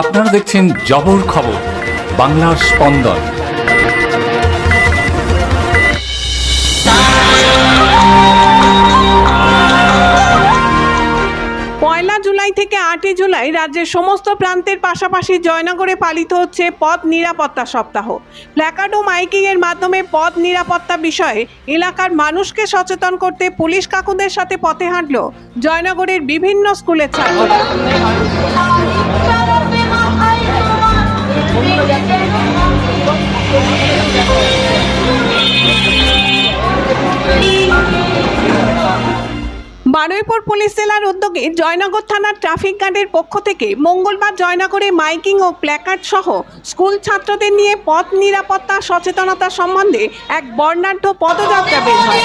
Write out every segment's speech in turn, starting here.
আপনারা দেখছেন জবর খবর, বাংলার স্পন্দন। পয়লা জুলাই থেকে আটই জুলাই রাজ্যের সমস্ত প্রান্তের পাশাপাশি জয়নগরে পালিত হচ্ছে পথ নিরাপত্তা সপ্তাহ। প্ল্যাকার্ড ও মাইকিং এর মাধ্যমে পথ নিরাপত্তা বিষয়ে এলাকার মানুষকে সচেতন করতে পুলিশ কাকুদের সাথে পথে হাঁটল জয়নগরের বিভিন্ন স্কুলের ছাত্ররা। বারুইপুর পুলিশ জেলার উদ্যোগে জয়নগর থানার ট্রাফিক গার্ডের পক্ষ থেকে মঙ্গলবার জয়নগরে মাইকিং ও প্ল্যাকার্ড সহ স্কুল ছাত্রদের নিয়ে পথ নিরাপত্তা, সচেতনতা সম্বন্ধে এক বর্ণাঢ্য পদযাত্রা বের হয়।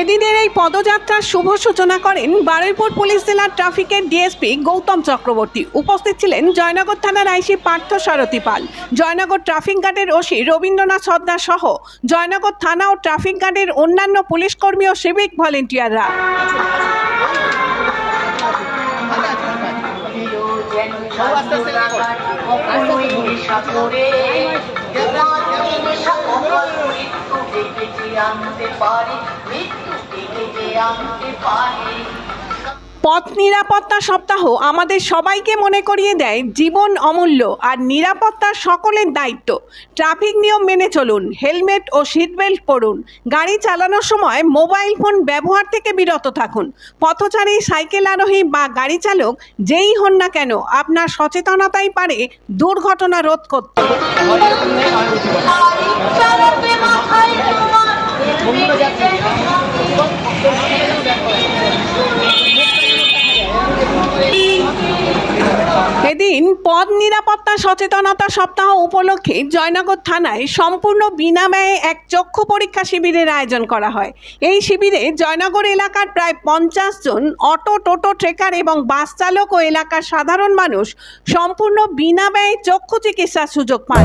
এদিনের এই পদযাত্রার শুভ সূচনা করেন বারুইপুর পুলিশ জেলার ট্রাফিকের ডিএসপি গৌতম চক্রবর্তী। উপস্থিত ছিলেন জয়নগর থানার আইসি পার্থ সারথী পাল, জয়নগর ট্রাফিক গার্ডের ওসি রবীন্দ্রনাথ সর্দার সহ জয়নগর থানা ও ট্রাফিক গার্ডের অন্যান্য পুলিশ কর্মী ও সিভিক ভলেন্টিয়াররা। পথ নিরাপত্তা সপ্তাহ আমাদের সবাইকে মনে করিয়ে দেয় জীবন অমূল্য আর নিরাপত্তা সকলের দায়িত্ব। ট্রাফিক নিয়ম মেনে চলুন, হেলমেট ও সিটবেল্ট পরুন, গাড়ি চালানোর সময় মোবাইল ফোন ব্যবহার থেকে বিরত থাকুন, পথচারী, সাইকেল আরোহী বা গাড়ি চালক যেই হন না কেন, আপনার সচেতনতাই পারে দুর্ঘটনা রোধ করতে। চালাতে মাথায় তোমার হেলমেট পথ নিরাপত্তা, সচেতনতা সপ্তাহ উপলক্ষে জয়নগর থানায় সম্পূর্ণ বিনামূল্যে এক চক্ষু পরীক্ষা শিবিরের আয়োজন করা হয়। এই শিবিরে জয়নগর এলাকার প্রায় পঞ্চাশ জন অটো, টোটো, ট্রেকার এবং বাস চালক ও এলাকার সাধারণ মানুষ সম্পূর্ণ বিনা ব্যয়ে চক্ষু চিকিৎসার সুযোগ পান।